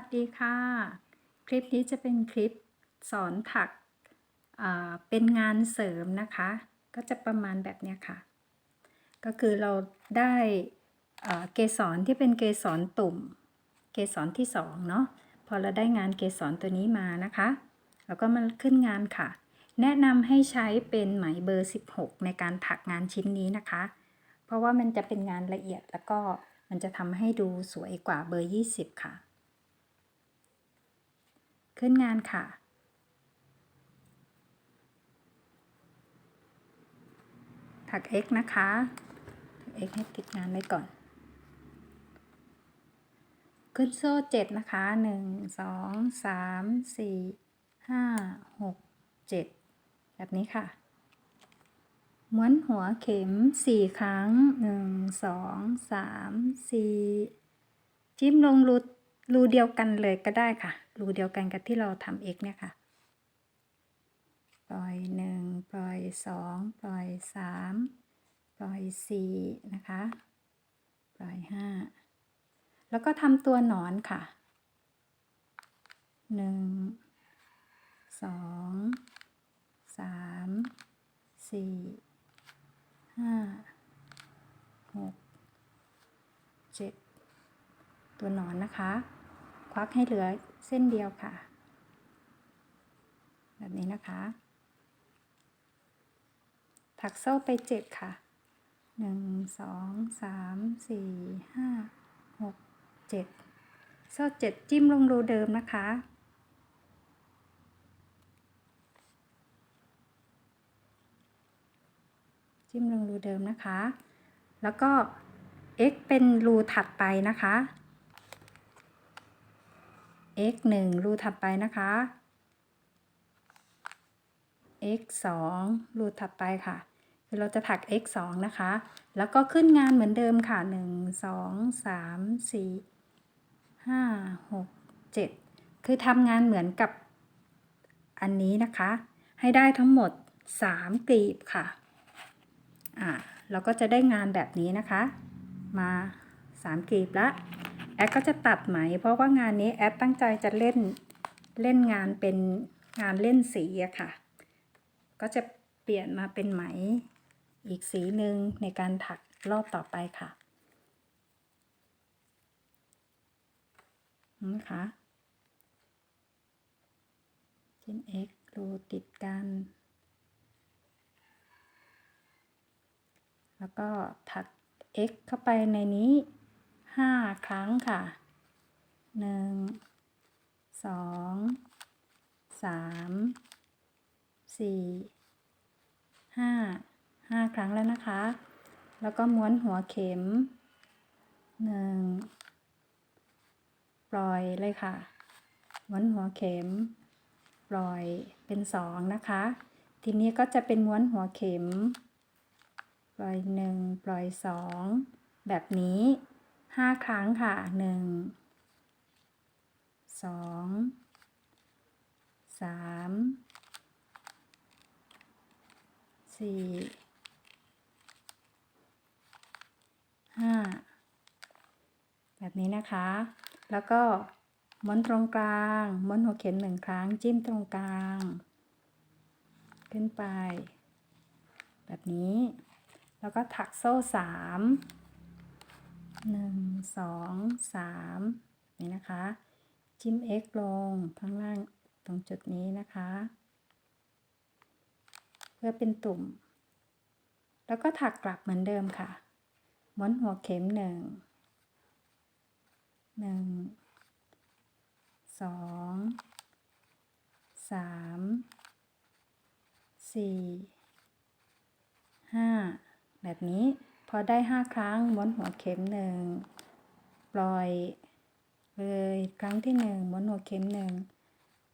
วัสดีค่ะ คลิปนี้จะเป็นคลิปสอนถักเป็นงานเสริมนะคะ ก็จะประมาณแบบนี้ค่ะ ก็คือเราได้เกสรที่เป็นเกสรตุ่ม เกสรที่สองเนาะพอเราได้งานเกสรตัวนี้มานะคะเราก็มาขึ้นงานค่ะ แนะนำให้ใช้เป็นไหมเบอร์ 16 ในการถักงานชิ้นนี้นะคะ เพราะว่ามันจะเป็นงานละเอียดแล้วก็มันจะทำให้ดูสวยกว่าเบอร์ 20 ค่ะ ขึ้นงานค่ะ ถัก x นะคะ ถัก x ให้ติดงานไว้ก่อน ขึ้นโซ่เจ็ดนะคะหนึ่งสองสามสี่ห้าหกเจ็ดแบบนี้ค่ะม้วนหัวเข็มสี่ครั้งหนึ่งสองสามสี่จิ้มลงรู รูเดียวกันเลยก็ได้ค่ะ รูเดียวกันกับที่เราทำ x เนี่ยค่ะ ปล่อยหนึ่งปล่อยสองปล่อยสามปล่อยสี่นะคะ ปล่อยห้าแล้วก็ทำตัวหนอนค่ะหนึ่งสองสามสี่ห้าหกเจ็ดตัวหนอนนะคะ วักให้เหลือเส้นเดียวค่ะ แบบนี้นะคะ ถักโซ่ไปเจ็ดค่ะหนึ่งสองสามสี่ห้าหกเจ็ดโซ่เจ็ดจิ้มลงรูเดิมนะคะจิ้มลงรูเดิมนะคะ แล้วก็ x เป็นรูถัดไปนะคะ x 1รูถัดไปนะคะ x 2รูถัดไปค่ะ คือเราจะถัก x 2นะคะ แล้วก็ขึ้นงานเหมือนเดิมค่ะ 1 2 3 4 5 6 7 คือทำงานเหมือนกับอันนี้นะคะ ให้ได้ทั้งหมด 3กลีบค่ะ อ่า เราก็จะได้งานแบบนี้นะคะ มา 3กลีบละ แอดก็จะตัดไหม เพราะว่างานนี้แอดตั้งใจจะเล่นเล่นงานเป็นงานเล่นสีอะค่ะ ก็จะเปลี่ยนมาเป็นไหมอีกสีหนึ่งในการถักรอบต่อไปค่ะนะคะชิ้น x รูติดกัน แล้วก็ถัก x เข้าไปในนี้ 5ครั้งค่ะ1 2 3 4 5 5ครั้งแล้วนะคะ แล้วก็ม้วนหัวเข็ม1ปล่อยเลยค่ะ ม้วนหัวเข็ม ปล่อยเป็น2นะคะ ทีนี้ก็จะเป็นม้วนหัวเข็ม ปล่อย1ปล่อย2แบบนี้ 5ครั้งค่ะ1 2 3 4 5แบบนี้นะคะ แล้วก็ม้วนตรงกลางม้วนหัวเข็มหนึ่งครั้งจิ้มตรงกลาง ขึ้นไป แบบนี้ แล้วก็ถักโซ่สาม หนึ่งสองสามนี่นะคะ จิ้ม x ลงข้างล่างตรงจุดนี้นะคะ เพื่อเป็นตุ่ม แล้วก็ถักกลับเหมือนเดิมค่ะม้วนหัวเข็มหนึ่งหนึ่งสองสามสี่ห้าแบบนี้ พอได้ห้าครั้งม้วนหัวเข็มหนึ่งปล่อยเลยครั้งที่หนึ่งม้วนหัวเข็มหนึ่ง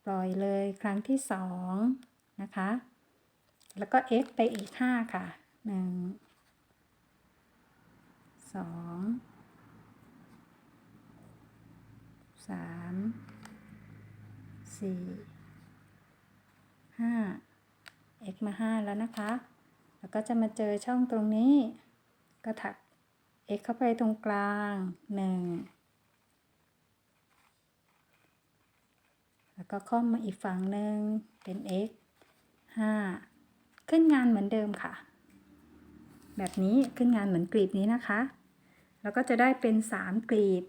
ปล่อยเลยครั้งที่สองนะคะ แล้วก็ x ไปอีกห้าค่ะหนึ่งสองสามสี่ห้า x มาห้าแล้วนะคะ แล้วก็จะมาเจอช่องตรงนี้ ก็ถัก x เข้าไปตรงกลางหนึ่งแล้วก็ค่อมมาอีกฝั่งหนึ่งเป็น x 5 ขึ้นงานเหมือนเดิมค่ะ แบบนี้ขึ้นงานเหมือนกลีบนี้นะคะ แล้วก็จะได้เป็น 3กลีบ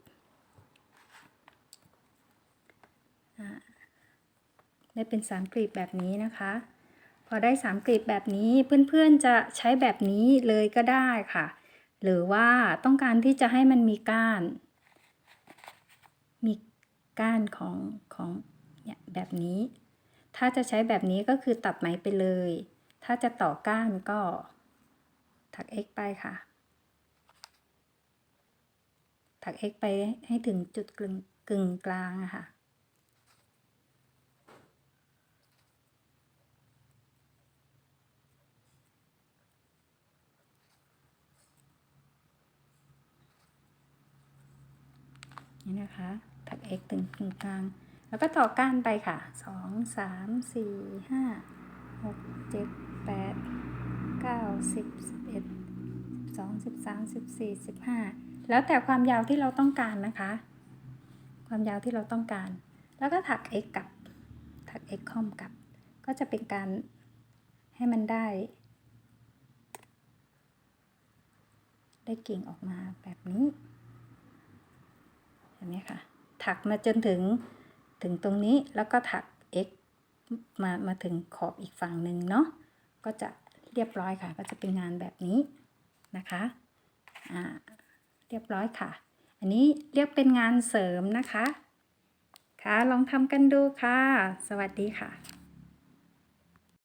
ได้เป็น 3กลีบแบบนี้นะคะ พอได้ 3กลีบแบบนี้เพื่อนๆจะใช้แบบนี้เลยก็ได้ค่ะ หรือว่าต้องการที่จะให้มันมีก้าน มีก้านของของเนี่ยแบบนี้ ถ้าจะใช้แบบนี้ก็คือตัดไหมไปเลย ถ้าจะต่อก้านก็ถัก x ไปค่ะ ถัก x ไปให้ถึงจุดกึ่งกึ่งกลางอะค่ะ นี่นะคะ ถัก x ถึงกึ่งกลาง แล้วก็ต่อก้านไปค่ะสองสามสี่ห้าหกเจ็ดแปดเก้าสิบสิบเอ็ดสองสิบสามสิบสี่สิบห้าแล้วแต่ความยาวที่เราต้องการนะคะ ความยาวที่เราต้องการ แล้วก็ถัก x กลับ ถัก x คอมกลับ ก็จะเป็นการให้มันได้ ได้กิ่งออกมาแบบนี้ เห็นไหมคะถักมาจนถึงถึงตรงนี้แล้วก็ถัก x มามาถึงขอบอีกฝั่งหนึ่งเนาะก็จะเรียบร้อยค่ะ ก็จะเป็นงานแบบนี้นะคะอ่าเรียบร้อยค่ะ อันนี้เรียกเป็นงานเสริมนะคะค่ะลองทำกันดูค่ะ สวัสดีค่ะ